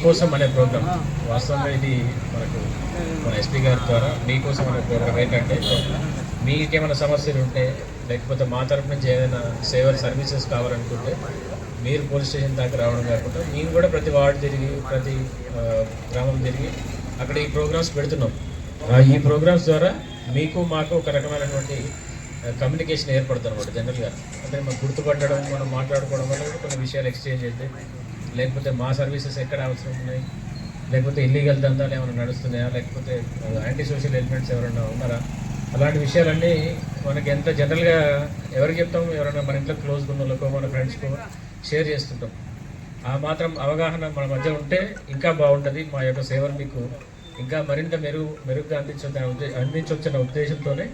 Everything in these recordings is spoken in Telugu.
మీకోసం అనే ప్రోగ్రామ్. వాస్తవంగా ఇది మనకు మన ఎస్పీ గారి ద్వారా మీకోసం అనే ప్రోగ్రామ్. ఏంటంటే మీకేమైనా సమస్యలు ఉంటే లేకపోతే మా తరపు నుంచి ఏదైనా సేవర్ సర్వీసెస్ కావాలనుకుంటే మీరు పోలీస్ స్టేషన్ దాకా రావడం కాకుండా మేము కూడా ప్రతి వార్డు తిరిగి ప్రతి గ్రామం తిరిగి అక్కడ ఈ ప్రోగ్రామ్స్ పెడుతున్నాం. ఈ ప్రోగ్రామ్స్ ద్వారా మీకు మాకు ఒక రకమైనటువంటి కమ్యూనికేషన్ ఏర్పడుతుంది అనమాట జనరల్గా. అంటే మనం గుర్తుపట్టడం మనం మాట్లాడుకోవడం వల్ల కొన్ని విషయాలు ఎక్స్చేంజ్ అవుతాయి లేకపోతే మా సర్వీసెస్ ఎక్కడ అవసరం ఉన్నాయి? లేకపోతే ఇల్లీగల్ దందాలు ఏమైనా నడుస్తున్నాయా? లేకపోతే యాంటీ సోషల్ ఎలిమెంట్స్ ఎవరైనా ఉన్నారా? అలాంటి విషయాలన్నీ మనకి ఎంత జనరల్గా ఎవరికి చెప్తాం? ఎవరైనా మన ఇంట్లో క్లోజ్ ఉన్న వాళ్ళకో మన ఫ్రెండ్స్కో షేర్ చేస్తుంటాం. ఆ మాత్రం అవగాహన మన మధ్య ఉంటే ఇంకా బాగుంటుంది. మా యొక్క సేవలు మీకు ఇంకా మరింత మెరుగు మెరుగుగా అందించొచ్చనే ఉద్దే అందించవచ్చన్న ఉద్దేశంతోనే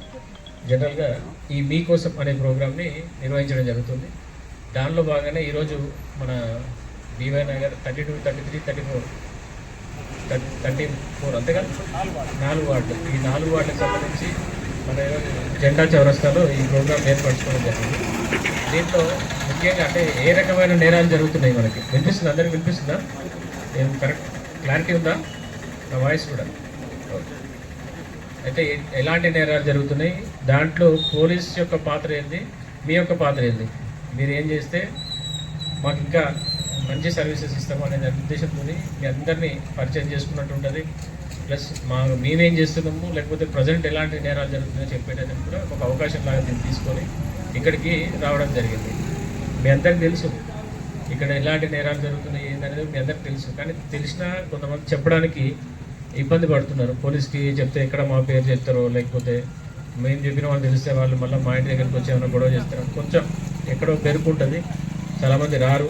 జనరల్గా ఈ మీకోసం అనే ప్రోగ్రామ్ని నిర్వహించడం జరుగుతుంది. దానిలో భాగంగానే ఈరోజు మన BY Nagar thirty two thirty three thirty four thirty four అంతేగా? నాలుగు వార్డులు. ఈ నాలుగు వార్డులకు సంబంధించి మన జెండా చౌరస్తాలో ఈ ప్రోగ్రామ్ ఏర్పరచుకోవడం జరిగింది. దీంట్లో ముఖ్యంగా అంటే ఏ రకమైన నేరాలు జరుగుతున్నాయి మనకి? వినిపిస్తుంది? అందరికి వినిపిస్తుందా? ఏం కరెక్ట్ క్లారిటీ ఉందా? నా వాయిస్ కూడా. ఓకే. అయితే ఎలాంటి నేరాలు జరుగుతున్నాయి? దాంట్లో పోలీస్ యొక్క పాత్ర ఏంది? మీ యొక్క పాత్ర ఏంది? మీరు ఏం చేస్తే మాకు ఇంకా మంచి సర్వీసెస్ ఇస్తాము అనే ఉద్దేశంతో మీ అందరినీ పరిచయం చేసుకున్నట్టు ఉంటుంది ప్లస్ మా మేమేం చేస్తున్నాము లేకపోతే ప్రజెంట్ ఎలాంటి నేరాలు జరుగుతుందో చెప్పేటప్పుడు కూడా ఒక అవకాశం లాగా దీన్ని తీసుకొని ఇక్కడికి రావడం జరిగింది. మీ అందరికి తెలుసు ఇక్కడ ఎలాంటి నేరాలు జరుగుతున్నాయి ఏంటనేది మీ అందరికి తెలుసు. కానీ తెలిసినా కొంతమంది చెప్పడానికి ఇబ్బంది పడుతున్నారు. పోలీస్కి చెప్తే ఎక్కడ మా పేరు చెప్తారో లేకపోతే మేము చెప్పిన వాళ్ళు తెలిస్తే వాళ్ళు మళ్ళీ మా ఇంటి దగ్గరికి వచ్చి ఏమైనా గొడవ చేస్తారు కొంచెం ఎక్కడో పెరుకుంటుంది చాలామంది రారు.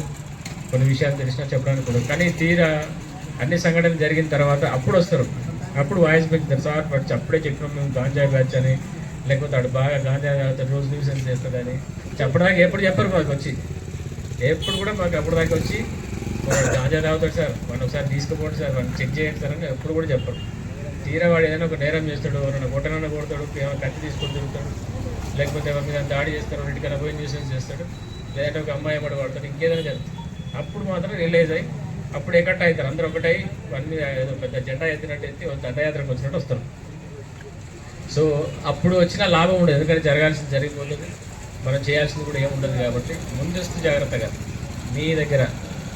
కొన్ని విషయాలు తెలిసినా చెప్పడానికి కూడా కానీ తీరా అన్ని సంఘటనలు జరిగిన తర్వాత అప్పుడు వస్తారు. అప్పుడు వాయిస్ పెంచుతారు సార్ బట్ అప్పుడే చెప్పినాం మేము గాంజా బ్యాచ్ అని. లేకపోతే అటు బాగా గాంజా తాగుతాడు రోజు న్యూసెన్స్ చేస్తాడని. చెప్పడానికి ఎప్పుడు చెప్పరు మాకు వచ్చి. ఎప్పుడు కూడా మాకు అప్పుడు దాకా వచ్చి గాంజా తాగుతాడు సార్. వాడిని ఒకసారి తీసుకుపోండి సార్. వాడిని చెక్ చేయండి సార్ అని ఎప్పుడు కూడా చెప్పరు. తీరా వాడు ఏదైనా ఒక నేరం చేస్తాడు ఎవరైనా కొట్టనన్నా కొడతాడు ఏమైనా కత్తి తీసుకొని తిరుగుతాడు లేకపోతే ఎవరి మీద దాడి చేస్తారు ఇంటికైనా పోయి న్యూసెన్స్ చేస్తాడు లేదంటే ఒక అమ్మాయి పడి వాడతాడు ఇంకేదైనా జరుగుతుంది. అప్పుడు మాత్రం రిలీజ్ అయ్యి అప్పుడు ఎక్కట్ అవుతారు అందరూ ఒకటై అన్ని ఏదో పెద్ద జెండా ఎత్తినట్టు ఎత్తి దండయాత్రకు వచ్చినట్టు వస్తారు. సో అప్పుడు వచ్చిన లాభం ఉండదు. ఎందుకంటే జరగాల్సింది జరిగిపోతుంది. మనం చేయాల్సింది కూడా ఏముండదు కాబట్టి ముందస్తు జాగ్రత్తగా మీ దగ్గర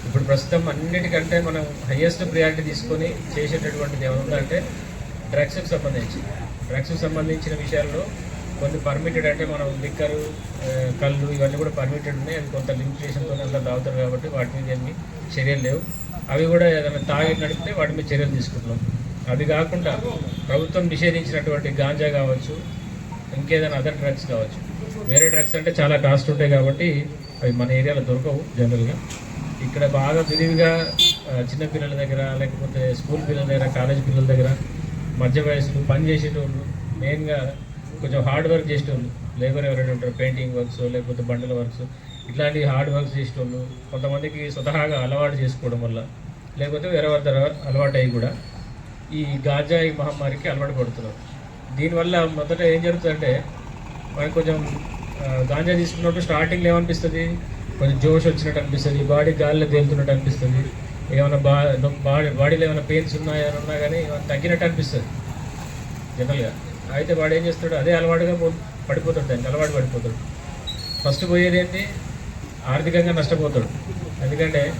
ఇప్పుడు ప్రస్తుతం అన్నిటికంటే మనం హయ్యెస్ట్ ప్రియారిటీ తీసుకొని చేసేటటువంటిది ఏమైనా ఉందంటే డ్రగ్స్కి సంబంధించి. డ్రగ్స్కి సంబంధించిన విషయాల్లో కొన్ని పర్మిటెడ్ అంటే మనం లిక్కరు కళ్ళు ఇవన్నీ కూడా పర్మిటెడ్ ఉన్నాయి. అది కొంత లిమిటేషన్తో అంతా తాగుతారు కాబట్టి వాటి మీద ఏమి చర్యలు లేవు. అవి కూడా ఏదైనా తాగి నడిపితే వాటి మీద చర్యలు తీసుకుంటున్నాం. అది కాకుండా ప్రభుత్వం నిషేధించినటువంటి గాంజా కావచ్చు ఇంకేదైనా అదర్ డ్రగ్స్ కావచ్చు. వేరే డ్రగ్స్ అంటే చాలా కాస్ట్ ఉంటాయి కాబట్టి అవి మన ఏరియాలో దొరకవు జనరల్గా ఇక్కడ బాగా విరివిగా చిన్నపిల్లల దగ్గర లేకపోతే స్కూల్ పిల్లల దగ్గర కాలేజ్ పిల్లల దగ్గర మధ్య వయసులు పని చేసేటోళ్ళు మెయిన్గా కొంచెం హార్డ్ వర్క్ చేసేటోళ్ళు. లేబర్ ఎవరైనా ఉంటారు పెయింటింగ్ వర్క్స్ లేకపోతే బండల వర్క్స్ ఇట్లాంటి హార్డ్ వర్క్స్ చేసేటోళ్ళు కొంతమందికి స్వతహాగా అలవాటు చేసుకోవడం వల్ల లేకపోతే వేరే వారి అలవాటు అయ్యి కూడా ఈ గాంజా ఈ మహమ్మారికి అలవాటు పడుతున్నారు. దీనివల్ల మొదట ఏం జరుగుతుందంటే మనకి కొంచెం గాంజా తీసుకున్నప్పుడు స్టార్టింగ్లో ఏమనిపిస్తుంది? కొంచెం జోష్ వచ్చినట్టు అనిపిస్తుంది బాడీ గాలిలో తేలుతున్నట్టు అనిపిస్తుంది. ఏమైనా బా బాడీ బాడీలో ఏమైనా పెయిన్స్ ఉన్నాయా ఉన్నా కానీ ఏమైనా తగ్గినట్టు అనిపిస్తుంది. జనరల్గా అయితే వాడు ఏం చేస్తాడు అదే అలవాటుగా పో- పడిపోతాడు దానికి అలవాటు పడిపోతాడు. ఫస్ట్ పోయేది ఏంటి? ఆర్థికంగా నష్టపోతాడు. ఎందుకంటే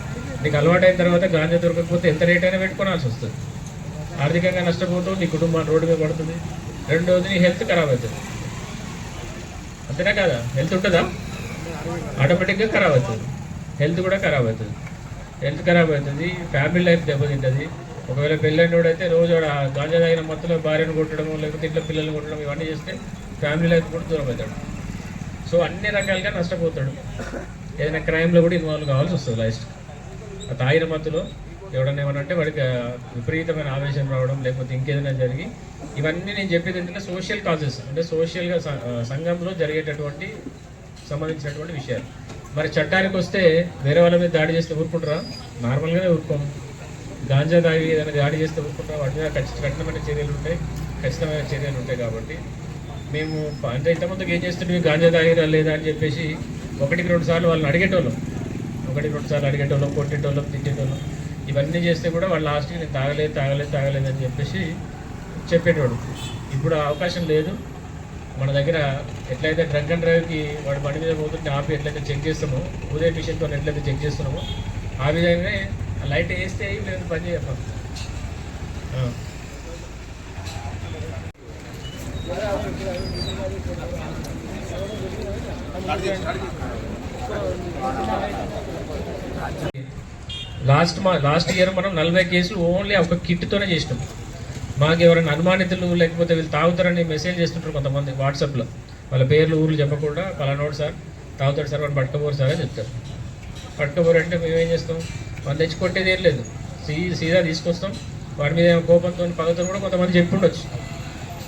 నీకు అలవాటు అయిన తర్వాత గాంజా దొరకకపోతే ఎంత రేట్ అయినా పెట్టుకోవాల్సి వస్తుంది. ఆర్థికంగా నష్టపోతావు నీ కుటుంబం రోడ్డు మీద పడుతుంది. రెండోది నీ హెల్త్ ఖరాబ్ అవుతుంది. అంతేనా కదా? హెల్త్ ఉంటుందా? ఆటోమేటిక్గా ఖరాబ్ అవుతుంది. హెల్త్ కూడా ఖరాబ్ అవుతుంది. హెల్త్ ఖరాబ్ అవుతుంది. ఫ్యామిలీ లైఫ్ దెబ్బతింటుంది. ఒకవేళ పెళ్ళైన అయితే రోజు గాంజా తాగిన మొత్తంలో భార్యను కొట్టడము లేకపోతే ఇంట్లో పిల్లల్ని కొట్టడం ఇవన్నీ చేస్తే ఫ్యామిలీ లైఫ్ కూడా దూరం అవుతాడు సో అన్ని రకాలుగా నష్టపోతాడు. ఏదైనా క్రైమ్లో కూడా ఇన్వాల్వ్ కావాల్సి వస్తుంది లాస్ట్ ఆ తాగిన మత్తులో ఎవడన్నా ఏమన్నా అంటే వాడికి విపరీతమైన ఆవేశం రావడం లేకపోతే ఇంకేదైనా జరిగి ఇవన్నీ నేను చెప్పేది ఏంటంటే సోషల్ కాజెస్ అంటే సోషల్గా సంఘంలో జరిగేటటువంటి సంబంధించినటువంటి విషయాలు. మరి చట్టానికి వస్తే వేరే వాళ్ళ మీద దాడి చేస్తే ఊరుకుంటారా? నార్మల్గానే ఊరుకోము. గాంజా తాగి ఏదైనా దాడి చేస్తే ఊరుకుంటారా వాటి మీద ఖచ్చిత కఠినమైన చర్యలు ఉంటాయి ఖచ్చితమైన చర్యలు ఉంటాయి కాబట్టి మేము అంటే ఇంతకుముందుకు ఏం చేస్తుంటే గాంజా తాగిరా లేదా అని చెప్పేసి ఒకటికి రెండు సార్లు వాళ్ళని అడిగేటోళ్ళం. ఒకటికి రెండు సార్లు అడిగేటోళ్ళం కొట్టేటోళ్ళం తిట్టేటోళ్ళం. ఇవన్నీ చేస్తే కూడా వాళ్ళు లాస్ట్కి నేను తాగలేదు తాగలేదు తాగలేదు అని చెప్పేసి చెప్పేటోడు ఇప్పుడు అవకాశం లేదు. మన దగ్గర ఎట్లయితే డ్రంక్ అండ్ డ్రైవ్కి వాడు బండి మీద పోతుంటే ఆపి ఎట్లయితే చెక్ చేస్తామో ఉదయం మిషన్తో ఎట్లయితే చెక్ చేస్తున్నామో ఆ విధంగానే లైట్ వేస్తే లేదు పని ఆ. లాస్ట్ మా లాస్ట్ ఇయర్ మనం నలభై కేసులు ఓన్లీ ఒక కిట్తోనే చేసినాం. మాకు ఎవరైనా అనుమానితులు లేకపోతే వీళ్ళు తాగుతారని మెసేజ్ చేస్తుంటారు కొంతమంది వాట్సాప్లో. వాళ్ళ పేర్లు ఊర్లు చెప్పకుండా పలానోడు సార్ తాగుతాడు సార్ వాడు పట్టుకోబోరు సార్ అని చెప్తారు. పట్టుకోబోరు అంటే మేము ఏం చేస్తాం? వాళ్ళు తెచ్చి ఏం లేదు. సీ సీదా తీసుకొస్తాం. వాడి మీద కోపంతో పగతో కూడా కొంతమంది చెప్పి ఉండొచ్చు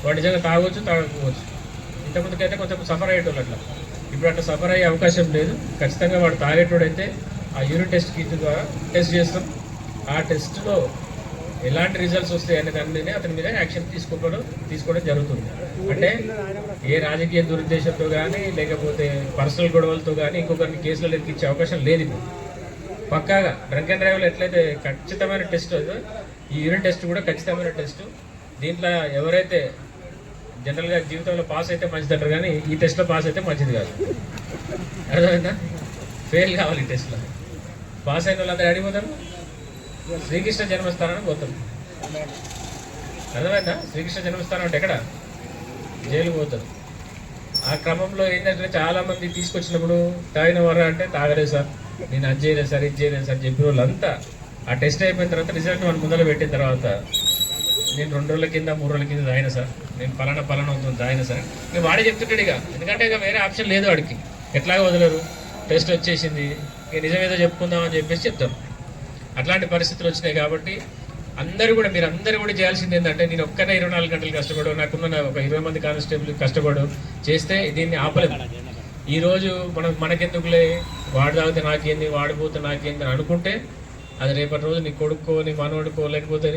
వాడి నిజంగా తాగొచ్చు తాగకపోవచ్చు. ఇంతకుముందుకైతే కొంచెం సఫర్ అయ్యేటోళ్ళు అట్లా. ఇప్పుడు అట్లా సఫర్ అయ్యే అవకాశం లేదు. ఖచ్చితంగా వాడు తాగేటోడైతే ఆ యూరిన్ టెస్ట్ కిట్ ద్వారా టెస్ట్ చేస్తాం. ఆ టెస్ట్లో ఎలాంటి రిజల్ట్స్ వస్తాయి అనే దాని మీదనే అతని మీద యాక్షన్ తీసుకోవడం తీసుకోవడం జరుగుతుంది. అంటే ఏ రాజకీయ దురుద్దేశంతో కానీ లేకపోతే పర్సనల్ గొడవలతో కానీ ఇంకొకరిని కేసులు ఎక్కించే అవకాశం లేదు ఇప్పుడు. పక్కాగా డ్రంక్ అండ్ డ్రైవ్లో ఎట్లయితే ఖచ్చితమైన టెస్ట్ ఉందో ఈ యూరిన్ టెస్ట్ కూడా ఖచ్చితమైన టెస్ట్. దీంట్లో ఎవరైతే జనరల్గా జీవితంలో పాస్ అయితే మంచిది అంటారు కానీ ఈ టెస్ట్లో పాస్ అయితే మంచిది కాదు. అర్థమైందా? ఫెయిల్ కావాలి ఈ టెస్ట్లో. పాస్ అయిన వాళ్ళందరూ అడిగిపోతారు శ్రీకృష్ణ జన్మస్థానానికి పోతారు. అర్థమైందా? శ్రీకృష్ణ జన్మస్థానం అంటే ఎక్కడ? జైలు పోతారు. ఆ క్రమంలో ఏంటంటే చాలామంది తీసుకొచ్చినప్పుడు తాగిన వారా అంటే తాగలేదు సార్. నేను అది చేయలేదు సార్ ఇది చేయలేదు సార్ చెప్పిన వాళ్ళంతా ఆ టెస్ట్ అయిపోయిన తర్వాత రిజల్ట్ వాళ్ళు ముందర పెట్టిన తర్వాత నేను రెండు రోజుల కింద మూడు రోజుల కింద దాయిన సార్. నేను పలానా పలానా అవుతుంది దాయిన సార్. నేను వాడే చెప్తుంటాడు ఇక. ఎందుకంటే ఇక వేరే ఆప్షన్ లేదు వాడికి. ఎట్లాగో వదలరు. టెస్ట్ వచ్చేసింది. ఇక నిజమేదో చెప్పుకుందాం అని చెప్పేసి చెప్తారు అట్లాంటి పరిస్థితులు వచ్చినాయి కాబట్టి అందరూ కూడా మీరు అందరూ కూడా చేయాల్సింది ఏంటంటే నేను ఒక్కనే ఇరవై నాలుగు గంటలు కష్టపడు నాకున్న ఒక ఇరవై మంది కానిస్టేబుల్ కష్టపడు చేస్తే దీన్ని ఆపలేదు ఈరోజు రోజు మనం మనకెందుకులే? వాడు తాగితే నాకేంది వాడిపోతే నాకేంది అని అనుకుంటే అది రేపటి రోజు నీ కొడుకో నీ మనవడికో లేకపోతే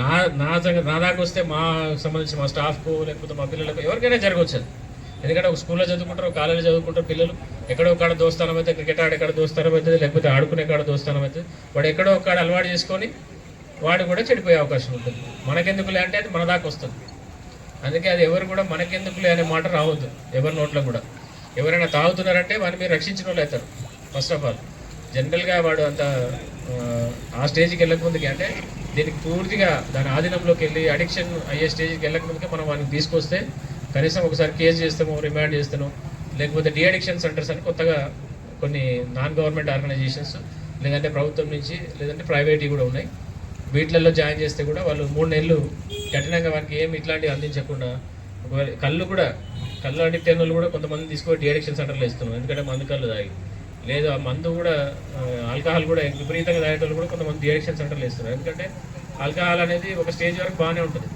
నా నా నా దాకా వస్తే మా సంబంధించి మా స్టాఫ్కో లేకపోతే మా పిల్లలకు ఎవరికైనా జరగవచ్చు ఎందుకంటే ఒక స్కూల్లో చదువుకుంటారు ఒక కాలేజీలో చదువుకుంటారు పిల్లలు. ఎక్కడో ఒక దోస్తానం అయితే క్రికెట్ ఆడే కాడ దోస్తానం అవుతుంది లేకపోతే ఆడుకునే కాడ దోస్తానం అవుతుంది. వాడు ఎక్కడో ఒక అలవాటు చేసుకొని వాడు కూడా చెడిపోయే అవకాశం ఉంటుంది. మనకెందుకులే అంటే అది మన దాకా వస్తుంది. అందుకే అది ఎవరు కూడా మనకెందుకులే అనే మాట రావద్దు ఎవరి నోట్లో కూడా. ఎవరైనా తాగుతున్నారంటే వాడిని మీరు రక్షించిన వాళ్ళు అవుతారు. ఫస్ట్ ఆఫ్ ఆల్ జనరల్గా వాడు అంత ఆ, స్టేజ్కి వెళ్ళకముందుకి అంటే దీనికి పూర్తిగా దాని ఆధీనంలోకి వెళ్ళి అడిక్షన్ అయ్యే స్టేజ్కి వెళ్ళకముందుకే మనం వాడిని తీసుకొస్తే కనీసం ఒకసారి కేసు చేస్తాము రిమాండ్ చేస్తాను లేకపోతే డి అడిక్షన్ సెంటర్స్ అని కొత్తగా కొన్ని నాన్ గవర్నమెంట్ ఆర్గనైజేషన్స్ లేదంటే ప్రభుత్వం నుంచి లేదంటే ప్రైవేట్ కూడా ఉన్నాయి. వీటిలలో జాయిన్ చేస్తే కూడా వాళ్ళు మూడు నెలలు కఠినంగా వారికి ఏమి ఇట్లాంటివి అందించకుండా ఒకవేళ కళ్ళు కూడా కళ్ళు అడిక్ట్ అయిన వాళ్ళు కూడా కొంతమంది తీసుకొని డిఅడిక్షన్ సెంటర్లో ఇస్తున్నాం. ఎందుకంటే మందు కళ్ళు తాగి. లేదు ఆ మందు కూడా ఆల్కహాల్ కూడా విపరీతంగా తాగేటోళ్ళు కూడా కొంతమంది డిఅడిక్షన్ సెంటర్లు ఇస్తున్నారు ఎందుకంటే ఆల్కహాల్ అనేది ఒక స్టేజ్ వరకు బాగానే ఉంటుంది.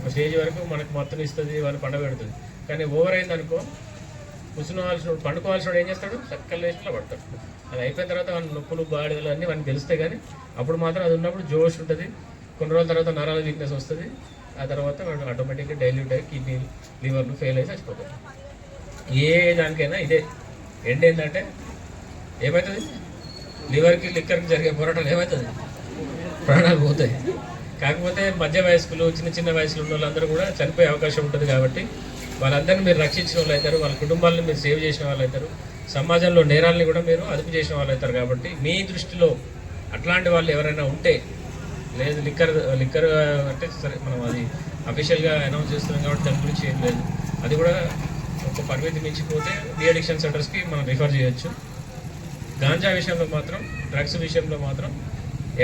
ఒక స్టేజ్ వరకు మనకు మత్తుని ఇస్తుంది వాళ్ళు పండబెడుతుంది కానీ ఓవర్ అయింది అనుకో కూర్చున్నవాల్సిన పండుకోవాల్సిన వాడు ఏం చేస్తాడు? చక్కల లేచిలో పడతాడు. అది అయిపోయిన తర్వాత వాళ్ళ నొప్పులు బాడీలు అన్నీ వానికి తెలుస్తాయి కానీ అప్పుడు మాత్రం అది ఉన్నప్పుడు జోష్ ఉంటుంది. కొన్ని రోజుల తర్వాత నరాల వీక్నెస్ వస్తుంది. ఆ తర్వాత వాడు ఆటోమేటిక్గా డైల్యూట్ అయ్యి కిడ్నీ లివర్లు ఫెయిల్ అయి చచ్చిపోతాడు. ఏ దానికైనా ఇదే. ఎండ్ ఏంటంటే ఏమవుతుంది లివర్కి లిక్కర్కి జరిగే పోరాటాలు ఏమవుతుంది ప్రాణాలు పోతాయి. కాకపోతే మధ్య వయస్కులు చిన్న చిన్న వయసులో ఉన్న వాళ్ళందరూ కూడా చనిపోయే అవకాశం ఉంటుంది కాబట్టి వాళ్ళందరినీ మీరు రక్షించిన వాళ్ళు అవుతారు వాళ్ళ కుటుంబాలను మీరు సేవ్ చేసిన వాళ్ళు అవుతారు సమాజంలో నేరాలని కూడా మీరు అదుపు చేసిన వాళ్ళు అవుతారు కాబట్టి మీ దృష్టిలో అట్లాంటి వాళ్ళు ఎవరైనా ఉంటే లేదు లిక్కర్ లిక్కర్ అంటే సరే మనం అది అఫీషియల్గా అనౌన్స్ చేస్తున్నాం కాబట్టి దాని గురించి ఏం లేదు. అది కూడా ఒక పరిమితి మించిపోతే రీ అడిక్షన్ సెంటర్స్కి మనం రిఫర్ చేయొచ్చు. గాంజా విషయంలో మాత్రం డ్రగ్స్ విషయంలో మాత్రం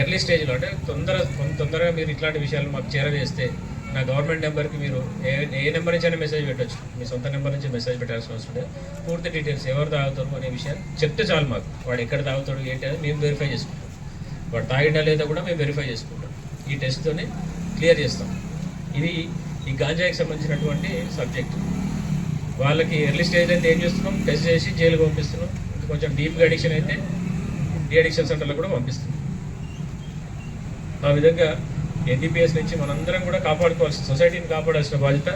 ఎర్లీ స్టేజ్లో అంటే తొందర తొందరగా మీరు ఇట్లాంటి విషయాలు మాకు చేరవేస్తే నా గవర్నమెంట్ నెంబర్కి మీరు ఏ ఏ నెంబర్ నుంచి అయినా మెసేజ్ పెట్టొచ్చు. మీ సొంత నెంబర్ నుంచి మెసేజ్ పెట్టాల్సిన అవసరం లేదు. పూర్తి డీటెయిల్స్ ఎవరు తాగుతారు అనే విషయాన్ని చెప్తే చాలు మాకు. వాడు ఎక్కడ తాగుతాడు ఏంటి అనేది మేము వెరిఫై చేసుకుంటాం. వాడు తాగిండా లేదా కూడా మేము వెరిఫై చేసుకుంటాం. ఈ టెస్ట్తోనే క్లియర్ చేస్తాం. ఇది ఈ గాంజాకి సంబంధించినటువంటి సబ్జెక్ట్ వాళ్ళకి ఎర్లీ స్టేజ్ అయితే ఏం చేస్తున్నాం? టెస్ట్ చేసి జైలుకి పంపిస్తున్నాం. కొంచెం డీప్గా అడిక్షన్ అయితే డీ అడిక్షన్ సెంటర్లో కూడా పంపిస్తుంది. ఆ విధంగా ఎన్డీపీఎస్ నుంచి మనందరం కూడా కాపాడుకోవాల్సిన సొసైటీని కాపాడాల్సిన బాధ్యత.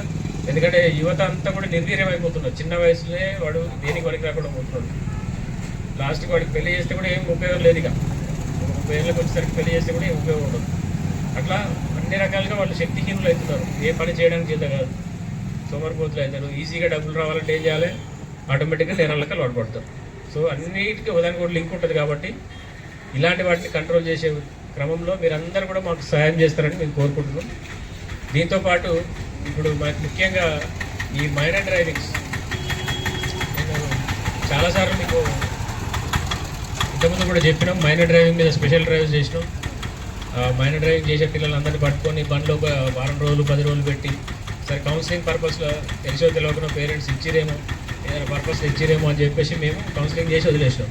ఎందుకంటే యువత అంతా కూడా నిర్వీర్యం అయిపోతున్నారు. చిన్న వయసులోనే వాడు దేనికి పనికి రాకుండా పోతున్నాడు. లాస్ట్కి వాడికి పెళ్ళి చేస్తే కూడా ఏం ఉపయోగం లేదు ఇక. ముప్పై ఏళ్ళకి వచ్చేసరికి పెళ్ళి చేస్తే కూడా ఏం ఉపయోగం ఉండదు. అట్లా అన్ని రకాలుగా వాళ్ళు శక్తిహీనులు అవుతున్నారు. ఏ పని చేయడానికి చేత కాదు. సోమరిపోతులు అవుతారు. ఈజీగా డబ్బులు రావాలంటే ఏం చేయాలి? ఆటోమేటిక్గా నేరాలకు అలవాటు పడతారు సో అన్నిటికీ ఒకదానికి కూడా లింక్ ఉంటుంది కాబట్టి ఇలాంటి వాటిని కంట్రోల్ చేసే క్రమంలో మీరందరూ కూడా మాకు సహాయం చేస్తారని మేము కోరుకుంటున్నాం. దీంతో పాటు ఇప్పుడు మనకు ముఖ్యంగా ఈ మైనర్ డ్రైవింగ్స్ నేను చాలాసార్లు మీకు ఇంతకుముందు కూడా చెప్పినాం మైనర్ డ్రైవింగ్ మీద స్పెషల్ డ్రైవ్ చేసినాం. మైనర్ డ్రైవింగ్ చేసే పిల్లలందరినీ పట్టుకొని బండ్లో ఒక వారం రోజులు పది రోజులు పెట్టి సరే కౌన్సిలింగ్ పర్పస్లో తెలిసో తెలియకుండా పేరెంట్స్ ఇచ్చిరేమో. ఏదైనా పర్పస్ ఇచ్చిరేమో అని చెప్పేసి మేము కౌన్సిలింగ్ చేసి వదిలేసాం.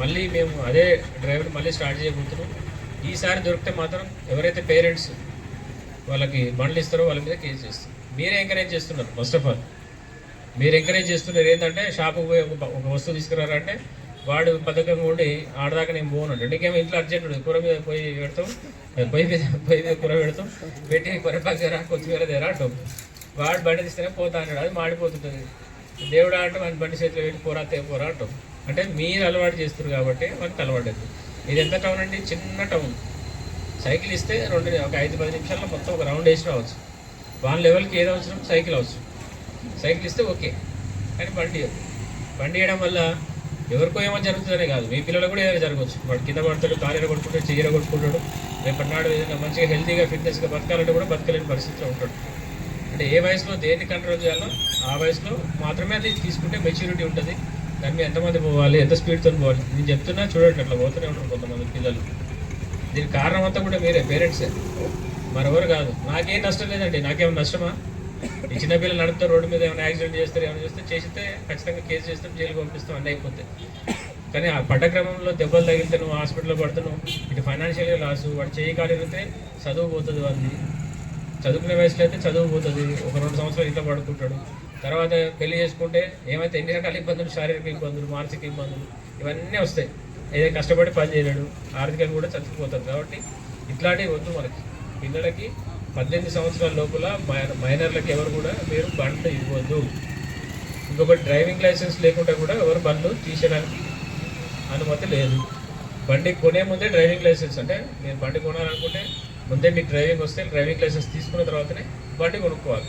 మళ్ళీ మేము అదే డ్రైవర్ మళ్ళీ స్టార్ట్ చేయబోతున్నాం ఈసారి దొరికితే మాత్రం ఎవరైతే పేరెంట్స్ వాళ్ళకి బండ్లు ఇస్తారో వాళ్ళ మీద కేసు చేస్తారు మీరే ఎంకరేజ్ చేస్తున్నారు ఫస్ట్ ఆఫ్ ఆల్ మీరు ఎంకరేజ్ చేస్తున్నారు ఏంటంటే షాపుకు పోయి ఒక ఒక వస్తువు తీసుకురారంటే వాడు పథకంగా ఉండి ఆడదాకా నేను పోను అంటే నీకేమో ఇంట్లో అర్జెంట్ ఉండదు కూర మీద పోయి పెడతాం పొయ్యి మీద పొయ్యి మీద కూర పెడతాం పెట్టి కొరపాకు దగ్గర కొత్తిమీర దగ్గర అంటాం. వాడు బండి తీస్తేనే పోతా అన్నాడు అది మాడిపోతుంటుంది. దేవుడు ఆడటం అని బండి చేతిలో పెట్టి పోరాతే పోరాటం. అంటే మీరు అలవాటు చేస్తారు కాబట్టి వాళ్ళకి అలవాటు ఇది ఎంత టౌన్ అండి? చిన్న టౌన్. సైకిల్ ఇస్తే రెండు ఒక ఐదు పది నిమిషాల్లో మొత్తం ఒక రౌండ్ వేసి రావచ్చు. వాళ్ళ లెవెల్కి ఏది అవసరం? సైకిల్ అవసరం. సైకిల్ ఇస్తే ఓకే. కానీ బండి బండి వేయడం వల్ల ఎవరికో ఏమో జరుగుతుందనే కాదు. మీ పిల్లలకు కూడా ఏదైనా జరగవచ్చు. వాడు కింద పడతాడు కాలు కొట్టుకుంటాడు చెయ్యర కొట్టుకుంటాడు రేపటి నాడు ఏదైనా మంచిగా హెల్తీగా ఫిట్నెస్గా బతకాలంటే కూడా బతకలేని పరిస్థితిలో ఉంటాడు. అంటే ఏ వయసులో దేన్ని కంట్రోల్ చేయాలో ఆ వయసులో మాత్రమే అది తీసుకుంటే మెచ్యూరిటీ ఉంటుంది. దాని మీద ఎంతమంది పోవాలి ఎంత స్పీడ్తో పోవాలి? నేను చెప్తున్నా చూడండి అట్లా పోతూనే ఉంటారు కొంతమంది పిల్లలు. దీనికి కారణం అంతా కూడా మీరే పేరెంట్సే మరెవరు కాదు. నాకేం నష్టం లేదండి. నాకేమైనా నష్టమా? ఈ చిన్నపిల్లలు నడుపుతారు రోడ్డు మీద ఏమైనా యాక్సిడెంట్ చేస్తారు ఏమైనా చేస్తే చేస్తే ఖచ్చితంగా కేసు చేస్తాం జైలుకి పంపిస్తాం అన్నీ అయిపోతాయి. కానీ ఆ పడ్డ క్రమంలో దెబ్బలు తగిలితే నువ్వు హాస్పిటల్లో పడుతున్నావు ఇటు ఫైనాన్షియల్గా లాసు వాడు చేయి కాలిగితే చదువు పోతుంది వాళ్ళని చదువుకునే వయసులో అయితే చదువు పోతుంది. ఒక రెండు సంవత్సరాలు ఇంట్లో పడుకుంటాడు. తర్వాత పెళ్ళి చేసుకుంటే ఏమైతే ఎన్ని రకాల ఇబ్బందులు శారీరక ఇబ్బందులు మానసిక ఇబ్బందులు ఇవన్నీ వస్తాయి. ఏదో కష్టపడి పని చేయలేడు. ఆర్థికంగా కూడా చచ్చిపోతాడు. కాబట్టి ఇట్లాంటివి వద్దు మనకి. పిల్లలకి పద్దెనిమిది సంవత్సరాల లోపల మైనర్లకు ఎవరు కూడా మీరు బండ్లు ఇవ్వద్దు. ఇంకొకటి డ్రైవింగ్ లైసెన్స్ లేకుండా కూడా ఎవరు బండ్లు తీసేయడానికి అనుమతి లేదు. బండి కొనే ముందే డ్రైవింగ్ లైసెన్స్ అంటే మీరు బండి కొనాలనుకుంటే ముందే మీకు డ్రైవింగ్ వస్తే డ్రైవింగ్ లైసెన్స్ తీసుకున్న తర్వాతనే వాటిని కొనుక్కోవాలి.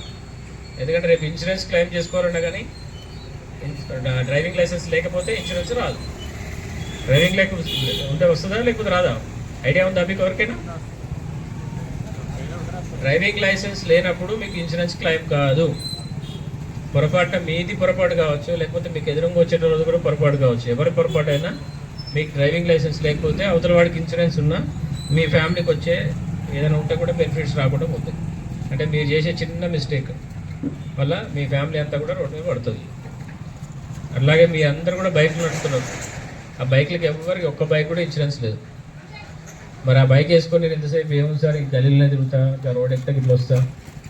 ఎందుకంటే రేపు ఇన్సూరెన్స్ క్లెయిమ్ చేసుకోవాలన్నా కానీ డ్రైవింగ్ లైసెన్స్ లేకపోతే ఇన్సూరెన్స్ రాదు. డ్రైవింగ్ లేక ఉంటే వస్తుందా లేకపోతే రాదా? ఐడియా ఉందా మీకు ఎవరికైనా? డ్రైవింగ్ లైసెన్స్ లేనప్పుడు మీకు ఇన్సూరెన్స్ క్లెయిమ్ కాదు. పొరపాటున మీది పొరపాటు కావచ్చు లేకపోతే మీకు ఎదురుగా వచ్చే రోజు కూడా పొరపాటు కావచ్చు. ఎవరి పొరపాటు అయినా మీకు డ్రైవింగ్ లైసెన్స్ లేకపోతే అవతల వాడికి ఇన్సూరెన్స్ ఉన్నా మీ ఫ్యామిలీకి వచ్చే ఏదైనా ఉంటే కూడా బెనిఫిట్స్ రాకుండా పోతాయి అంటే మీరు చేసే చిన్న మిస్టేక్ వల్ల మీ ఫ్యామిలీ అంతా కూడా రోడ్డు మీద పడుతుంది. అలాగే మీ అందరు కూడా బైక్లు నడుపుతున్నారు. ఆ బైక్లకి ఎవరికి ఒక్క బైక్ కూడా ఇన్సూరెన్స్ లేదు. మరి ఆ బైక్ వేసుకొని నేను ఎంతసేపు ఏముంది సార్? ఈ గలీలో తిరుగుతా ఇంకా రోడ్ ఎక్కడ ఇట్లా వస్తా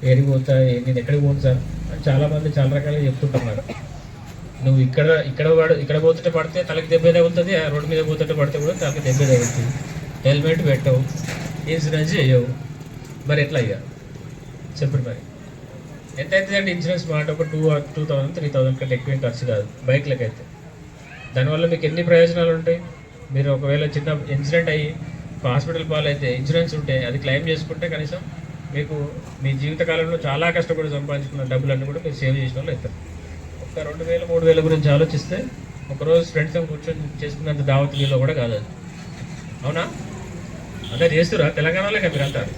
ఏడికి పోతా ఏ- నేను ఎక్కడికి పోను సార్? అని చాలా మంది చాలా రకాలుగా చెప్తుంటున్నారు. నువ్వు ఇక్కడ ఇక్కడ పడు ఇక్కడ పోతుంటే పడితే తలకి దెబ్బ తగులుతుంది ఆ రోడ్డు మీద పోతుంటే పడితే కూడా తలకి దెబ్బ తగులుతుంది హెల్మెట్ పెట్టవు ఇన్సూరెన్స్ చేయవు మరి ఎట్లా అయ్యా చెప్పండి మరి. ఎంత అవుతుందండి ఇన్సూరెన్స్ మాట ఒక two two thousand three thousand కంటే ఎక్కువ ఖర్చు కాదు బైక్లకి అయితే దానివల్ల మీకు ఎన్ని ప్రయోజనాలు ఉంటాయి? మీరు ఒకవేళ చిన్న ఇన్సిడెంట్ అయ్యి హాస్పిటల్ పాలైతే ఇన్సూరెన్స్ ఉంటే అది క్లెయిమ్ చేసుకుంటే కనీసం మీకు మీ జీవితకాలంలో చాలా కష్టపడి సంపాదించుకున్న డబ్బులన్నీ కూడా మీరు సేవ్ చేసిన వాళ్ళు అవుతారు. ఒక రెండు వేలు మూడు వేల గురించి ఆలోచిస్తే ఒకరోజు ఫ్రెండ్స్తో కూర్చొని చేసుకున్నంత దావత్ వీలో కూడా కాదు అవునా? అంతా చేస్తురా తెలంగాణలో మీరు అంటారు?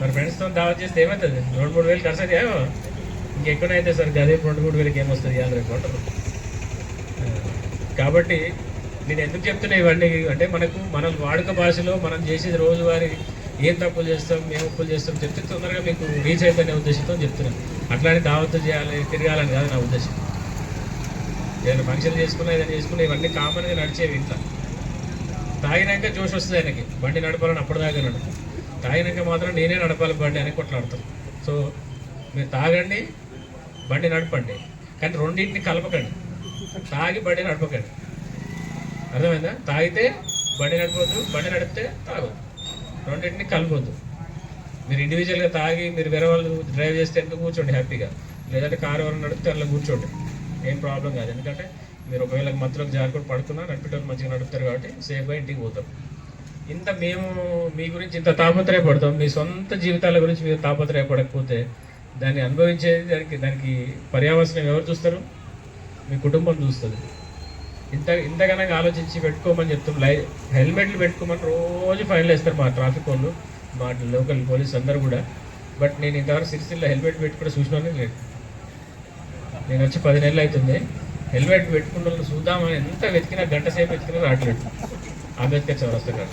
మరి ఫ్రెండ్స్తో దావత్ చేస్తే ఏమవుతుంది? రెండు మూడు వేలు ఖర్చు అయితే ఇంకెక్కువనైతే సార్ అదే రెండు మూడు వేలకి ఏమొస్తుంది యాభై రేపు కాబట్టి నేను ఎందుకు చెప్తున్నా ఇవన్నీ? అంటే మనకు మనం వాడుక భాషలో మనం చేసేది రోజువారీ ఏం తప్పులు చేస్తాం ఏం ఒప్పులు చేస్తాం చెప్తే తొందరగా మీకు రీచ్ అయిపోయిన ఉద్దేశంతో చెప్తున్నాను అట్లానే దావత్తు చేయాలి తిరగాలని కాదు నా ఉద్దేశం. ఏదైనా ఫంక్షన్ చేసుకున్నా ఏదైనా చేసుకున్నా ఇవన్నీ కామన్గా నడిచేవి ఇంట్లో. తాగినాక జోష్ వస్తుంది ఆయనకి. బండి నడపాలని అప్పుడు దాకా తాగినాక మాత్రం నేనే నడపాలి బండి అని కొట్లాడతాను సో మీరు తాగండి బండి నడపండి. కానీ రెండింటిని కలపకండి. తాగి బండి నడపకండి. అర్థమైందా? తాగితే బండి నడపద్దు బండి నడిపితే తాగదు రెండింటిని కలపద్దు. మీరు ఇండివిజువల్గా తాగి మీరు వేరే వాళ్ళు డ్రైవ్ చేస్తే ఎందుకు కూర్చోండి హ్యాపీగా. లేదంటే కారు ఎవరైనా నడిపితే అలా కూర్చోండి. ఏం ప్రాబ్లం కాదు. ఎందుకంటే మీరు ఒకవేళ మధ్యలోకి జారుకుని పడుకున్నా నడిపేటోళ్ళు మంచిగా నడుపుతారు కాబట్టి సేఫ్గా ఇంటికి పోతాం. ఇంత మేము మీ గురించి ఇంత తాపత్రయపడతాం. మీ సొంత జీవితాల గురించి మీరు తాపత్రయపడకపోతే దాన్ని అనుభవించేది దానికి దానికి పర్యావసనం ఎవరు చూస్తారు? మీ కుటుంబం చూస్తుంది. ఇంత ఇంతగానో ఆలోచించి పెట్టుకోమని చెప్తాం. లై హెల్మెట్లు పెట్టుకోమని రోజు ఫైన్లు వేస్తారు మా ట్రాఫిక్ వాళ్ళు మా లోకల్ పోలీస్ అందరూ కూడా. బట్ నేను ఇంతవరకు సిరిసిల్ల హెల్మెట్ పెట్టుకుని చూసినానే లేదు. నేను వచ్చి పది నెలలు అవుతుంది. హెల్మెట్ పెట్టుకున్న వాళ్ళు చూద్దామని ఎంత వెతికినా గంట సేపు వెతికినా రావట్లేదు. అంబేద్కర్ చౌరస్తా గారు.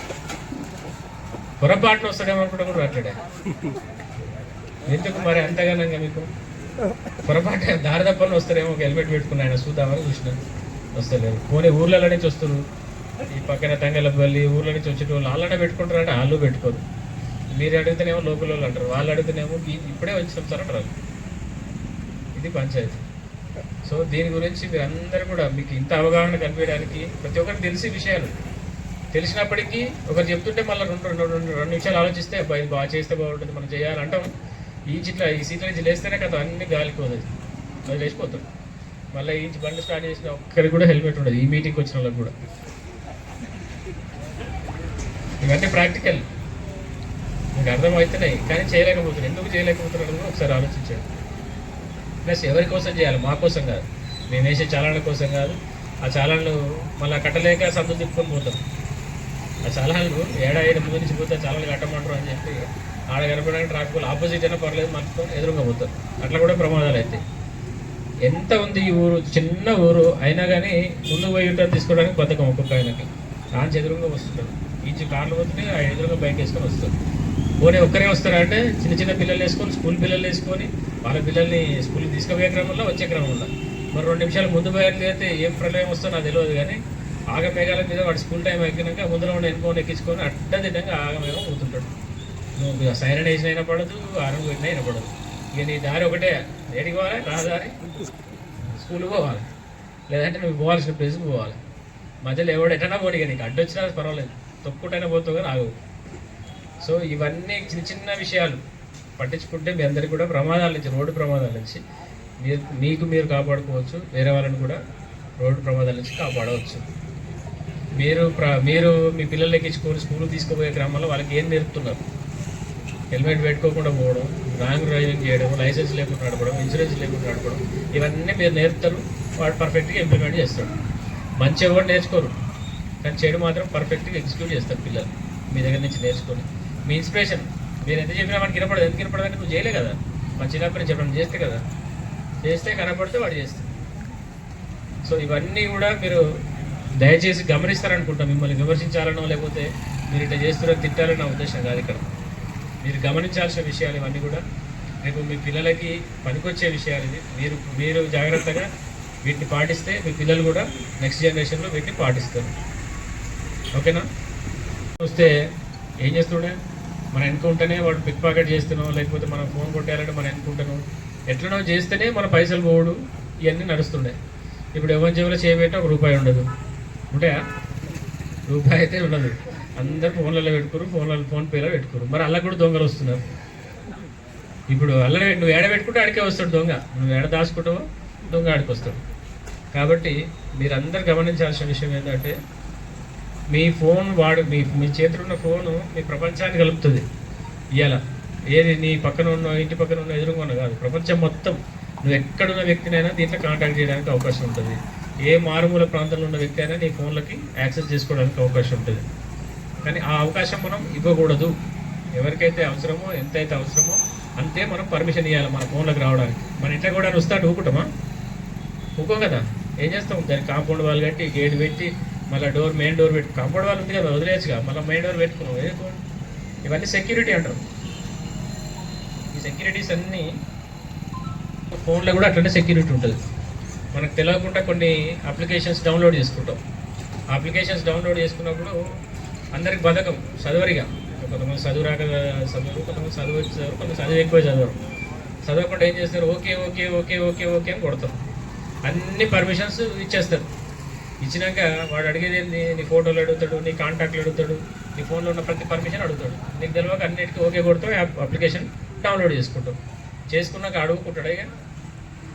పొరపాటున వస్తాడేమో అనుకుంటే కూడా రావట్లేడే. ఎందుకు మరి అంతగానంగా మీకు? పొరపాటు దారి తప్పని వస్తారేమో ఒక హెల్మెట్ పెట్టుకుని ఆయన చూద్దామని చూసిన. వస్తలేరు పోనీ ఊర్లలో నుంచి వస్తారు. ఈ పక్కన తంగలపల్లి ఊర్ల నుంచి వచ్చే వాళ్ళు వాళ్ళనే పెట్టుకుంటారు అంటే వాళ్ళు పెట్టుకోరు. మీరు అడిగితేనేమో లోకల్ వాళ్ళు అంటారు. వాళ్ళు అడిగితేనేమో ఇప్పుడే వచ్చిన సార్ అంటారు వాళ్ళు. ఇది పంచాయతీ. సో దీని గురించి మీరు కూడా మీకు ఇంత అవగాహన కల్పించడానికి ప్రతి ఒక్కరికి తెలిసి విషయాలు. తెలిసినప్పటికీ ఒకరు చెప్తుంటే మళ్ళీ రెండు రెండు రెండు రెండు నిమిషాలు ఆలోచిస్తే అబ్బాయి ఇది బాగా చేస్తే బాగుంటుంది మనం చేయాలంటాం. ఈ చిట్ల ఈ సీట్ల నుంచి లేస్తేనే కదా అన్ని గాలికి పోతుంది అది లేచిపోతాం. మళ్ళీ ఈ బండి స్టార్ట్ చేసిన ఒక్కరికి కూడా హెల్మెట్ ఉండదు ఈ మీటింగ్కి వచ్చిన వాళ్ళకి కూడా. ఇవన్నీ ప్రాక్టికల్. మీకు అర్థమవుతున్నాయి కానీ చేయలేకపోతున్నారు. ఎందుకు చేయలేకపోతున్నారు ఒకసారి ఆలోచించండి. ప్లస్ ఎవరి కోసం చేయాలి? మా కోసం కాదు. మేము వేసే చాలాన్ల కోసం కాదు. ఆ చాలాన్లు మళ్ళీ కట్టలేక సందు తిప్పుకొని పోతాం. ఆ చాలాన్లు ఏడా ఏడు ముందు నుంచి పోతే చాలాన్లు కట్టమంటారు అని చెప్పి ఆడ గడపడానికి ట్రాఫిక్ ఆపోజిట్ అయినా పర్లేదు మనతో ఎదురుగా పోతారు అట్లా కూడా ప్రమాదాలు అవుతాయి ఎంత ఉంది ఈ ఊరు? చిన్న ఊరు అయినా కానీ ముందు పోయి ఉంటారు తీసుకోవడానికి బద్దకం ఒక్కొక్క ఆయనకి రాంచి ఎదురుగా వస్తుంటారు ఈచి కార్లు పోతుంటే ఆ ఎదురుగా బైక్ వేసుకొని వస్తారు పోనీ ఒక్కరే వస్తారా అంటే చిన్న చిన్న పిల్లలు వేసుకొని స్కూల్ పిల్లలు వేసుకొని వాళ్ళ పిల్లల్ని స్కూల్కి తీసుకుపోయే క్రమంలో వచ్చే క్రమంలో. మరి రెండు నిమిషాలు ముందు బయలుదేరితే ఏం ప్రళయం వస్తుందో నాకు తెలియదు కానీ ఆగమేఘాల మీద వాడు స్కూల్ టైం ఎక్కినాక ముందులో ఉన్న ఎన్నుకొని ఎక్కించుకొని అడ్డదిడ్డంగా ఆగమేఘం పోతుంటాడు. నువ్వు సైరన్ వేసిన అయినా పడదు ఆరం పెట్టిన అయినా పడదు ఇక నీ దారి ఒకటే. ఏడికి పోవాలి? రాదారి స్కూల్కి పోవాలి. లేదంటే నువ్వు పోవాల్సిన ప్లేస్కి పోవాలి. మధ్యలో ఎవడు ఎటన్నా పోనీ ఇక నీకు అడ్డొచ్చినా పర్వాలేదు. తొక్కుటైనా పోతావు కానీ ఆగవు. సో ఇవన్నీ చిన్న చిన్న విషయాలు పట్టించుకుంటే మీ అందరికీ కూడా ప్రమాదాల నుంచి రోడ్డు ప్రమాదాల నుంచి మీరు మీకు మీరు కాపాడుకోవచ్చు వేరే వాళ్ళని కూడా రోడ్డు ప్రమాదాల నుంచి కాపాడవచ్చు. మీరు ప్ర మీరు మీ పిల్లలు ఎక్కించుకొని స్కూల్ తీసుకుపోయే క్రమంలో వాళ్ళకి ఏం నేర్పుతున్నారు? హెల్మెట్ పెట్టుకోకుండా పోవడం రాంగ్ డ్రైవింగ్ చేయడం లైసెన్స్ లేకుండా నడపడం ఇన్సూరెన్స్ లేకుండా నడపడం ఇవన్నీ మీరు నేర్పుతారు వాడు పర్ఫెక్ట్గా ఇంప్లిమెంట్ చేస్తాడు మంచి ఎవరు నేర్చుకోరు కానీ చెడు మాత్రం పర్ఫెక్ట్గా ఎగ్జిక్యూట్ చేస్తారు పిల్లలు మీ దగ్గర నుంచి నేర్చుకొని. మీ ఇన్స్పిరేషన్ మీరు ఎంత చెప్పినా మనకి వినపడదు. ఎందుకు కనపడదంటే నువ్వు చేయలే కదా. మా చిన్నప్పటి చెప్పడం చేస్తే కదా. చేస్తే కనపడితే వాడు చేస్తాడు. సో ఇవన్నీ కూడా మీరు దయచేసి గమనిస్తారనుకుంటా మిమ్మల్ని విమర్శించాలనో లేకపోతే మీరు ఇట్లా చేస్తున్నారో తిట్టాలని నా ఉద్దేశం కాదు ఇక్కడ. మీరు గమనించాల్సిన విషయాలు ఇవన్నీ కూడా. రేపు మీ పిల్లలకి పనికొచ్చే విషయాలు ఇది మీరు మీరు జాగ్రత్తగా వీటిని పాటిస్తే మీ పిల్లలు కూడా నెక్స్ట్ జనరేషన్లో వీటిని పాటిస్తారు. ఓకేనా? చూస్తే ఏం చేస్తుండే? మనం ఎన్నుకుంటేనే వాడు పిక్ పాకెట్ చేస్తున్నాం లేకపోతే మనం ఫోన్ కొట్టేయాలంటే మనం ఎన్నుకుంటాను ఎట్లనో చేస్తేనే మన పైసలు పోడు ఇవన్నీ నడుస్తుండే. ఇప్పుడు ఎవరి జేబులో చేయబెట్టి ఒక రూపాయి ఉండదు. ఉంటాయా? రూపాయి అయితే ఉండదు. అందరు ఫోన్లలో పెట్టుకోరు ఫోన్లలో ఫోన్పేలో పెట్టుకోరు. మరి అలా కూడా దొంగలు వస్తున్నారు. ఇప్పుడు అల్లనే నువ్వు ఏడ పెట్టుకుంటే ఆడికే వస్తాడు దొంగ. నువ్వు ఏడ దాచుకుంటావో దొంగ ఆడికి వస్తాడు. కాబట్టి మీరందరు గమనించాల్సిన విషయం ఏంటంటే మీ ఫోన్ వాడు మీ మీ చేతిలో ఉన్న ఫోను మీ ప్రపంచాన్ని కలుపుతుంది. ఇవాళ ఏది నీ పక్కన ఉన్న ఇంటి పక్కన ఉన్న ఎదురుగా ఉన్న కాదు ప్రపంచం మొత్తం. నువ్వు ఎక్కడున్న వ్యక్తినైనా దీంట్లో కాంటాక్ట్ చేయడానికి అవకాశం ఉంటుంది. ఏ మారుమూల ప్రాంతంలో ఉన్న వ్యక్తి అయినా నీ ఫోన్లకి యాక్సెస్ చేసుకోవడానికి అవకాశం ఉంటుంది. కానీ ఆ అవకాశం మనం ఇవ్వకూడదు. ఎవరికైతే అవసరమో ఎంతైతే అవసరమో అంతే మనం పర్మిషన్ ఇవ్వాలి మన ఫోన్లకు రావడానికి. మన ఇంట్లో కూడా వస్తాడు ఊకుంటామా ఊకోం కదా? ఏం చేస్తాం? దానికి కాంపౌండ్ వాల్ కట్టి గేట్ పెట్టి మళ్ళీ డోర్ మెయిన్ డోర్ పెట్టు కాంపౌండ్ వాళ్ళు ఉంది కదా వదిలేయచ్చుగా. మళ్ళీ మెయిన్ డోర్ పెట్టుకున్నావు ఎందుకు ఇవన్నీ సెక్యూరిటీ అంటారు. ఈ సెక్యూరిటీస్ అన్నీ ఫోన్లో కూడా అట్లనే సెక్యూరిటీ ఉంటుంది. మనకు తెలియకుండా కొన్ని అప్లికేషన్స్ డౌన్లోడ్ చేసుకుంటాం. అప్లికేషన్స్ డౌన్లోడ్ చేసుకున్నప్పుడు అందరికి బతకం చదవరిగా. కొంతమంది చదువు రాక చదువు కొంతమంది చదువు చదువు కొంతమంది చదువు ఎక్కువ చదవరు. చదవకుండా ఏం చేస్తారు? Okay okay okay okay okay అని కొడతారు. అన్ని పర్మిషన్స్ ఇచ్చేస్తారు. ఇచ్చినాక వాడు అడిగేది ఏంది? నీ ఫోటోలు అడుగుతాడు నీ కాంటాక్ట్లు అడుగుతాడు నీ ఫోన్లో ఉన్న ప్రతి పర్మిషన్ అడుగుతాడు. నీకు తెలియక అన్నిటికీ ఓకే కొడతావు యాప్ అప్లికేషన్ డౌన్లోడ్ చేసుకుంటావు చేసుకున్నాక అడుగుకుంటాడు ఇక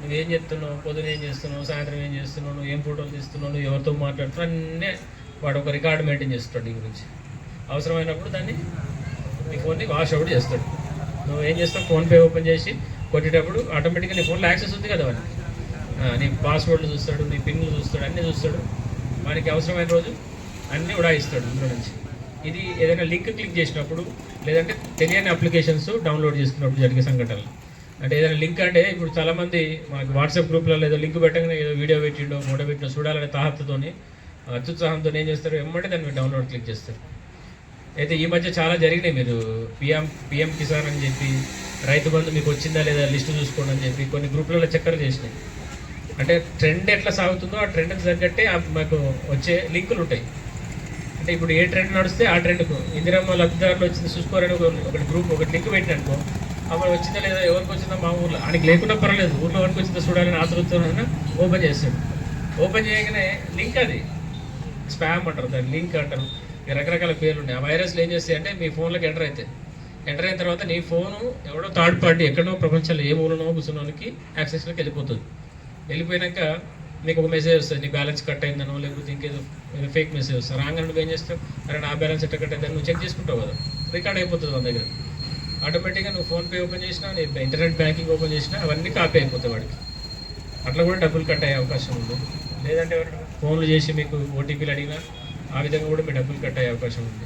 నువ్వేం చేస్తున్నావు పొద్దున ఏం చేస్తున్నావు? సాయంత్రం ఏం చేస్తున్నావు? నువ్వు ఏం ఫోటోలు తీస్తున్నావు? నువ్వు ఎవరితో మాట్లాడుతున్నావు? అన్నీ వాడు ఒక రికార్డు మెయింటైన్ చేస్తాడు నీ గురించి. అవసరమైనప్పుడు దాన్ని నీ ఫోన్ని వాష్ అవుట్ చేస్తాడు. నువ్వు ఏం చేస్తావు? ఫోన్పే ఓపెన్ చేసి కొట్టేటప్పుడు ఆటోమేటిక్గా నీ ఫోన్లో యాక్సెస్ ఉంది కదా వానికి. నీ పాస్వర్డ్లు చూస్తాడు నీ పిన్లు చూస్తాడు అన్నీ చూస్తాడు. వానికి అవసరమైన రోజు అన్నీ ఉడాయిస్తాడు ఇందులో నుంచి. ఇది ఏదైనా లింక్ క్లిక్ చేసినప్పుడు లేదంటే తెలియని అప్లికేషన్స్ డౌన్లోడ్ చేసుకున్నప్పుడు జరిగే సంఘటనలు. అంటే ఏదైనా లింక్ అంటే ఇప్పుడు చాలామంది మనకి వాట్సాప్ గ్రూప్లలో ఏదో లింక్ పెట్టగానే ఏదో వీడియో పెట్టిండో ఫోటో పెట్టిండో చూడాలనే తాహతతోని అత్యుత్సాహంతో ఏం చేస్తారు? ఎమ్మంటే దాన్ని మీరు డౌన్లోడ్ క్లిక్ చేస్తారు. అయితే ఈ మధ్య చాలా జరిగినాయి మీరు. పిఎం పిఎం కిసాన్ అని చెప్పి రైతు బంధు మీకు వచ్చిందా లేదా లిస్టు చూసుకోండి అని చెప్పి కొన్ని గ్రూపులలో చక్కర చేసినాయి. అంటే ట్రెండ్ ఎట్లా సాగుతుందో ఆ ట్రెండ్కి తగ్గట్టే మాకు వచ్చే లింకులు ఉంటాయి. అంటే ఇప్పుడు ఏ ట్రెండ్ నడిస్తే ఆ ట్రెండ్కు ఇందిరమ్మ లబ్ధిదారులు వచ్చింది చూసుకోరని ఒక ఒకటి గ్రూప్ ఒకటి లింక్ పెట్టిననుకో అప్పుడు వచ్చిందా లేదా ఎవరికి వచ్చిందో మా ఊర్లో? ఆయనకి లేకుండా పర్వాలేదు ఊర్లో ఎవరికి వచ్చిందో చూడాలని ఆతృత్వం ఓపెన్ చేస్తాడు. ఓపెన్ చేయగానే లింక్ అది. స్పామ్ అంటారు దాన్ని లింక్ అంటారు. రకరకాల పేర్లు ఉన్నాయి. ఆ వైరస్లు ఏం చేస్తాయి అంటే మీ ఫోన్లోకి ఎంటర్ అవుతాయి ఎంటర్ అయిన తర్వాత నీ ఫోను ఎవడో థర్డ్ పార్టీ ఎక్కడో ప్రపంచంలో ఏ మూలనో కూర్చున్నోనికి యాక్సెస్లోకి వెళ్ళిపోతుంది. వెళ్ళిపోయినాక నీకు ఒక మెసేజ్ వస్తుంది నీ బ్యాలెన్స్ కట్ అయిందనో లేకపోతే ఇంకేదో ఫేక్ మెసేజ్ వస్తుంది. రాగానే నువ్వు ఏం చేస్తావు? అరే నా బ్యాలెన్స్ ఎట్లా కట్ అయిందని నువ్వు చెక్ చేసుకుంటావు కదా. రికార్డ్ అయిపోతుంది మన దగ్గర. ఆటోమేటిక్గా నువ్వు ఫోన్పే ఓపెన్ చేసినా నీ ఇంటర్నెట్ బ్యాంకింగ్ ఓపెన్ చేసినా అవన్నీ కాపీ అయిపోతాయి వాడికి. అట్లా కూడా డబ్బులు కట్ అయ్యే అవకాశం ఉంది. లేదంటే ఎవరైనా ఫోన్లు చేసి మీకు ఓటీపీలు అడిగినా ఆ విధంగా కూడా మీ డబ్బులు కట్ అయ్యే అవకాశం ఉంది.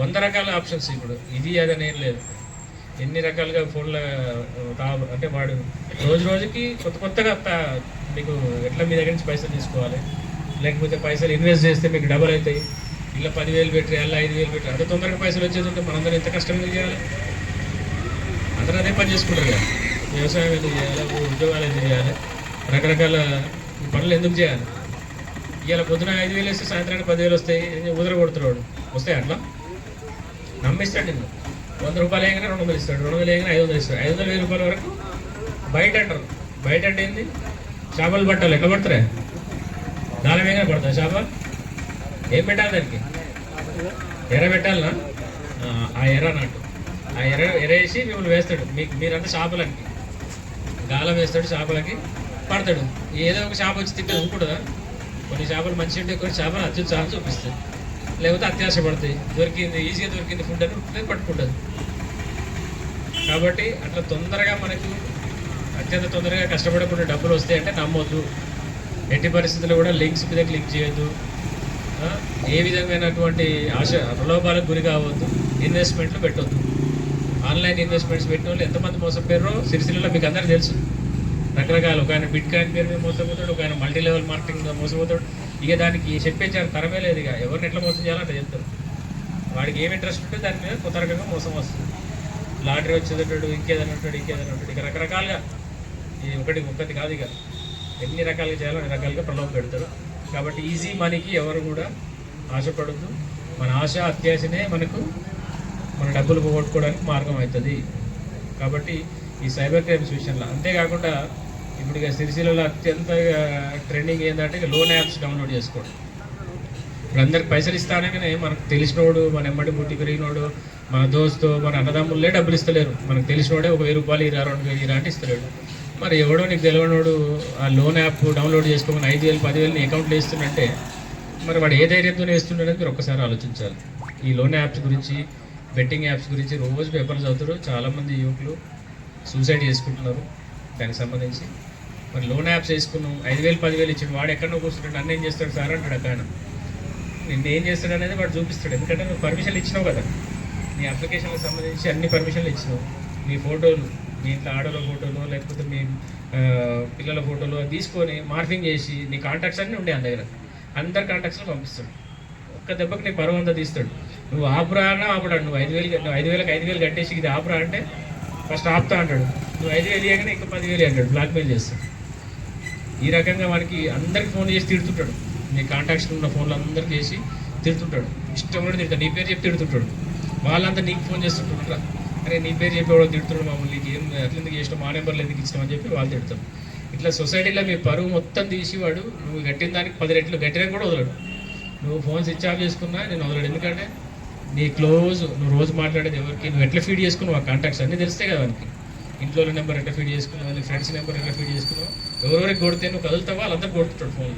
వంద రకాల ఆప్షన్స్ ఇప్పుడు. ఇది అదని ఏం లేదు. ఎన్ని రకాలుగా ఫోన్ల అంటే వాడు రోజు రోజుకి కొత్త కొత్తగా మీకు ఎట్లా మీ దగ్గర నుంచి పైసలు తీసుకోవాలి? లేకపోతే పైసలు ఇన్వెస్ట్ చేస్తే మీకు డబల్ అవుతాయి. ఇలా పదివేలు పెట్టి అలా ఐదు వేలు పెట్టి అంత తొందరగా పైసలు వచ్చేది ఉంటే మనందరం ఎంత కష్టం చేయాలి? అందరూ అదే పని చేసుకుంటారు కదా. వ్యవసాయం ఎందుకు చేయాలి? ఉద్యోగాలు ఎందుకు చేయాలి? రకరకాల పనులు ఎందుకు చేయాలి? ఇవాళ పొద్దున ఐదు వేలు వేస్తే సాయంత్రానికి పదివేలు వస్తాయి. ఉదర కొడుతున్నాడు. వస్తాయి అట్లా? నమ్మిస్తాడు నిన్ను. వంద రూపాయలు వేయగానే రెండు వందలు ఇస్తాడు. రెండు వందలు వేయగానే ఐదు వందలు ఇస్తాడు. ఐదు వందల వెయ్యి రూపాయల వరకు బయట అంటారు. బయట అంటే ఏంది? చేపలు పట్టాలి. ఎట్లా పడతారే? దాని మీద పడతా చేప ఏం పెట్టాలి దానికి? ఎర్ర పెట్టాలనా? ఆ, ఎర్ర నాటు ఆ ఎర్ర ఎర్ర వేసి మిమ్మల్ని వేస్తాడు. మీకు మీరంతా చేపలకి. గాలం వేస్తాడు చేపలకి. పడతాడు. ఏదో ఒక చేప వచ్చి తింటే ఊరుకుంటుందా కొన్ని చేపలు మంచిగా ఉంటే కొన్ని చేపలు అత్యుత్సాహం చూపిస్తాయి. లేకపోతే అత్యాశ పడతాయి. దొరికింది ఈజీగా దొరికింది ఫుడ్ అని పట్టుకుంటుంది కాబట్టి అట్లా తొందరగా మనకు అత్యంత తొందరగా కష్టపడకుండా డబ్బులు వస్తాయి అంటే నమ్మొద్దు. ఎట్టి పరిస్థితుల్లో కూడా లింక్స్ మీద క్లిక్ చేయొద్దు. ఏ విధమైనటువంటి ఆశ ప్రలోభాలకు గురి కావద్దు. ఇన్వెస్ట్మెంట్లు పెట్టొద్దు. ఆన్లైన్ ఇన్వెస్ట్మెంట్స్ పెట్టిన వాళ్ళు ఎంతమంది మోసపోయారో సిరిసిల్లలో మీకు అందరికీ తెలుసు. రకరకాల. ఒక ఆయన బిట్ కాయిన్ పేరు మీద మోసపోతాడు ఒక ఆయన మల్టీ లెవెల్ మార్కెటింగ్ మోసపోతాడు. ఇక దానికి చెప్పించారు తరమే లేదు ఇక. ఎవరిని ఎట్లా మోసం చేయాలో చెప్తారు. వాడికి ఏం ఇంట్రెస్ట్ ఉంటే దాని మీద కొత్త రకంగా మోసం వస్తుంది. లాటరీ వచ్చేదంటాడు ఇంకేదైనా ఉంటాడు ఇంకేదైనా ఉంటాడు. ఇక రకరకాలుగా ఇది ఒకటి ఒక్కటి కాదు ఇక. ఎన్ని రకాలుగా చేయాలో అన్ని రకాలుగా ప్రలోభం పెడతారు. కాబట్టి ఈజీ మనీకి ఎవరు కూడా ఆశపడద్దు. మన ఆశ అత్యాశనే మనకు మన డబ్బులు పోగొట్టుకోవడానికి మార్గం అవుతుంది. కాబట్టి ఈ సైబర్ క్రైమ్స్ విషయంలో అంతేకాకుండా ఇప్పుడు ఇక సిరిసిల్లలో అత్యంత ట్రెండింగ్ ఏంటంటే ఇక లోన్ యాప్స్ డౌన్లోడ్ చేసుకోవడం. ఇప్పుడు అందరికి పైసలు ఇస్తానగానే మనకు తెలిసినోడు మన ఎమ్మడి పుట్టి పెరిగినోడు మన దోస్తు మన అన్నదమ్ముళ్ళే డబ్బులు ఇస్తలేరు. మనకు తెలిసినోడే ఒక వెయ్యి రూపాయలు ఇరవై రెండు వేలు ఇరా అంటే ఇస్తలేడు. మరి ఎవడో నీకు తెలియనోడు ఆ లోన్ యాప్ డౌన్లోడ్ చేసుకోమని ఐదు వేలు పదివేలు నీ అకౌంట్లో వేస్తుందంటే మరి వాడు ఏ ధైర్యంతో వేస్తుండడానికి మీరు ఒక్కసారి ఆలోచించాలి. ఈ లోన్ యాప్స్ గురించి బెట్టింగ్ యాప్స్ గురించి రోజు పేపర్లు చదువుతారు. చాలామంది యువకులు సూసైడ్ చేసుకుంటున్నారు దానికి సంబంధించి. మరి లోన్ యాప్స్ వేసుకున్నాం ఐదు వేలు పదివేలు ఇచ్చిన వాడు ఎక్కడో కూర్చుంటాడు అన్న ఏం చేస్తాడు సార్ అంటాడు అక్కడ నిన్ను ఏం చేస్తాడు అనేది వాడు చూపిస్తాడు. ఎందుకంటే నువ్వు పర్మిషన్లు ఇచ్చినావు కదా. నీ అప్లికేషన్కి సంబంధించి అన్ని పర్మిషన్లు ఇచ్చినావు. నీ ఫోటోలు మీ ఇంట్లో ఆడోళ్ళ ఫోటోలు లేకపోతే మీ పిల్లల ఫోటోలు తీసుకొని మార్ఫింగ్ చేసి నీ కాంటాక్ట్స్ అన్నీ ఉండే ఆయన దగ్గర. అందరి కాంటాక్ట్స్లో పంపిస్తాడు. ఒక్క దెబ్బకి నీ పరువు అంతా తీస్తాడు. నువ్వు ఆపురా అన్నా ఆపడాడు. నువ్వు ఐదు వేలు నువ్వు ఐదు వేలకు ఐదు వేలు కట్టేసి ఇది ఆపురా అంటే ఫస్ట్ ఆపుతా అంటాడు. నువ్వు ఐదు వేలు ఇవ్వగానే ఇంకా పదివేలు అంటాడు బ్లాక్మెయిల్ చేస్తాడు. ఈ రకంగా వాడికి అందరికి ఫోన్ చేసి తిడుతుంటాడు. నీ కాంటాక్ట్స్ ఉన్న ఫోన్లు అందరికి చేసి తిడుతుంటాడు. ఇష్టం కూడా తిడతాడు. నీ పేరు చెప్పి తిడుతుంటాడు. వాళ్ళంతా నీకు ఫోన్ చేస్తుంటారు. అరే నీ పేరు చెప్పి వాళ్ళు తిడుతున్నాడు మమ్మల్ని ఏం ఎట్లా ఎందుకు చేసినావు మా నెంబర్లు ఎందుకు ఇచ్చినావు అని చెప్పి వాళ్ళు తిడతారు. ఇట్లా సొసైటీలో మీ పరువు మొత్తం తీసి వాడు నువ్వు కట్టిన దానికి పది రెట్లు కట్టినా కూడా వదలడు. నువ్వు ఫోన్ స్విచ్ ఆఫ్ చేసుకున్నా నేను వదలడు. ఎందుకంటే నీ క్లోజ్ నువ్వు రోజు మాట్లాడేది ఎవరికి నువ్వు ఎట్లా ఫీడ్ చేసుకున్నావు ఆ కాంటాక్ట్స్ అన్నీ తెలిస్తే కదా వానికి ఇంట్లో నెంబర్ ఎట్లా ఫీడ్ చేసుకున్నావు నీ ఫ్రెండ్స్ నెంబర్ ఎట్లా ఫీడ్ చేసుకున్నావు ఎవరెవరికి కొడితే నువ్వు కదులుతావో వాళ్ళందరూ కొడుతుంటాడు ఫోన్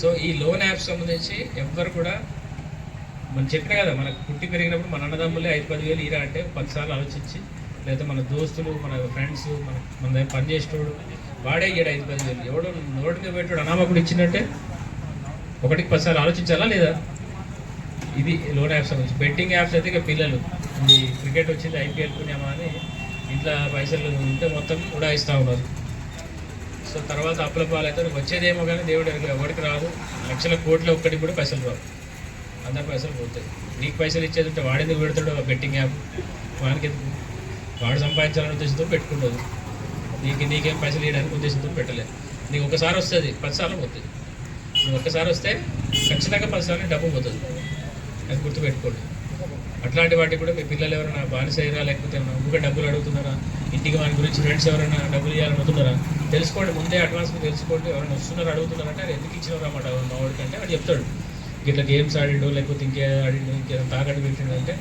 సో ఈ లోన్ యాప్స్ సంబంధించి ఎవ్వరు కూడా మనం చెప్పిన కదా మనకు పుట్టి పెరిగినప్పుడు మన అన్నదమ్ములే ఐదు పది వేలు ఇరా అంటే పదిసార్లు ఆలోచించి లేదా మన దోస్తులు మన ఫ్రెండ్స్ మన మన దగ్గర పనిచేసేటోడు వాడే ఇయ్యాడు ఐదు పది వేలు ఎవడో నోటి మీద పెట్టాడు అనామకుడు ఇచ్చినట్టే ఒకటికి పదిసార్లు ఆలోచించాలా లేదా? ఇది లోన్ యాప్స్ గురించి బెట్టింగ్ యాప్స్ అయితే ఇక పిల్లలు. ఈ క్రికెట్ వచ్చింది ఐపీఎల్ పుణ్యమా అని ఇంట్లో పైసలు ఉంటే మొత్తం ఉడాయిస్తూ ఉన్నారు. సో తర్వాత అప్పుల పాలైతే వచ్చేదేమో కానీ దేవుడు ఎవరికి రాదు. లక్షల కోట్ల ఒక్కటి కూడా పైసలు రావు. అందరు పైసలు పోతాయి. నీకు పైసలు ఇచ్చేది ఉంటే వాడెందుకు పెడతాడు బెట్టింగ్ యాప్? వానికి వాడు సంపాదించాలనే ఉద్దేశంతో పెట్టుకుంటుంది నీకు నీకేం పైసలు ఇవ్వడానికి ఉద్దేశంతో పెట్టలేదు నీకు ఒకసారి వస్తుంది పదిసార్లు పోతుంది. నువ్వు ఒక్కసారి వస్తే ఖచ్చితంగా పదిసార్లు డబ్బు పోతుంది. అది గుర్తుపెట్టుకోండి. అట్లాంటి వాటికి కూడా మీ పిల్లలు ఎవరైనా బానిసైరా లేకపోతే ఏమైనా ఊరికే డబ్బులు అడుగుతున్నారా? ఇంటికి వాని గురించి ఫ్రెండ్స్ ఎవరైనా డబ్బులు ఇవ్వాలని అవుతున్నారా తెలుసుకోండి ముందే అడ్వాన్స్ తెలుసుకోండి. ఎవరైనా వస్తున్నారు అడుగుతున్నారంటే అది ఎందుకు ఇచ్చినారు అన్నమాట మా వాడికి అంటే వాడు చెప్తాడు. ఇట్లా గేమ్స్ ఆడిండు లేకపోతే ఇంకే ఆడిండు ఇంకేదైనా తాగట్టు పెట్టిండు అంటే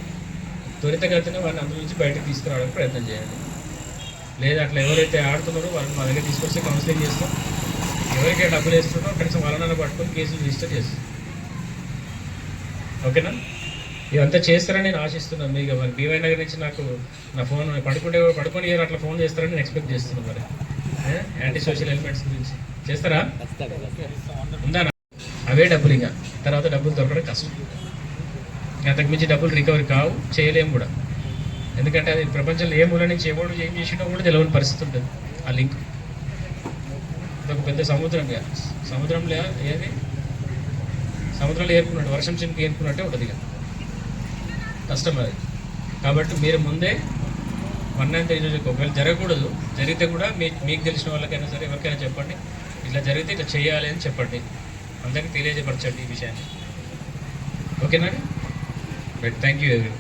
త్వరితగతిన వాడిని అందులో నుంచి బయటకు తీసుకురావడానికి ప్రయత్నం చేయండి. లేదా అట్లా ఎవరైతే ఆడుతున్నారో వాళ్ళని మా దగ్గర తీసుకొస్తే కౌన్సిలింగ్ చేస్తాం. ఎవరికైతే డబ్బులు వేస్తున్నారో కనీసం వాళ్ళని పట్టుకొని కేసులు రిజిస్టర్ చేస్తాం. ఓకేనా? ఇదంతా చేస్తారని నేను ఆశిస్తున్నాను. మీకు మరి బీవై నగర్ నుంచి నాకు నా ఫోన్ పడుకుంటే పడుకొని అట్లా ఫోన్ చేస్తారని నేను ఎక్స్పెక్ట్ చేస్తున్నాను మరి. యాంటీ సోషల్ ఎలిమెంట్స్ గురించి. చేస్తారా? ఉందా అవే డబ్బులు ఇంకా. తర్వాత డబ్బులు దొరకడం కష్టం. అంతకు మించి డబ్బులు రికవరీ కావు చేయలేము కూడా. ఎందుకంటే అది ప్రపంచంలో ఏ మూల నుంచి ఎవడు ఏం చేసినా కూడా తెలియని పరిస్థితి ఉంటుంది ఆ లింక్. ఒక పెద్ద సముద్రం సముద్రంలో ఏది? సముద్రంలో ఏర్పడినట్టు వర్షం చినుకు ఏర్పడినట్టే ఉంటుంది ఇక. కష్టం అది. కాబట్టి మీరు ముందే వన్ నైన్ త్రీ జీరో ఒకవేళ జరగకూడదు జరిగితే కూడా మీ మీకు తెలిసిన వాళ్ళకైనా సరే ఎవరికైనా చెప్పండి. ఇట్లా జరిగితే ఇట్లా చేయాలి అని చెప్పండి. అందరికీ తెలియజేపరచండి ఈ విషయాన్ని. ఓకేనా రైట్ థ్యాంక్ యూ ఎవరి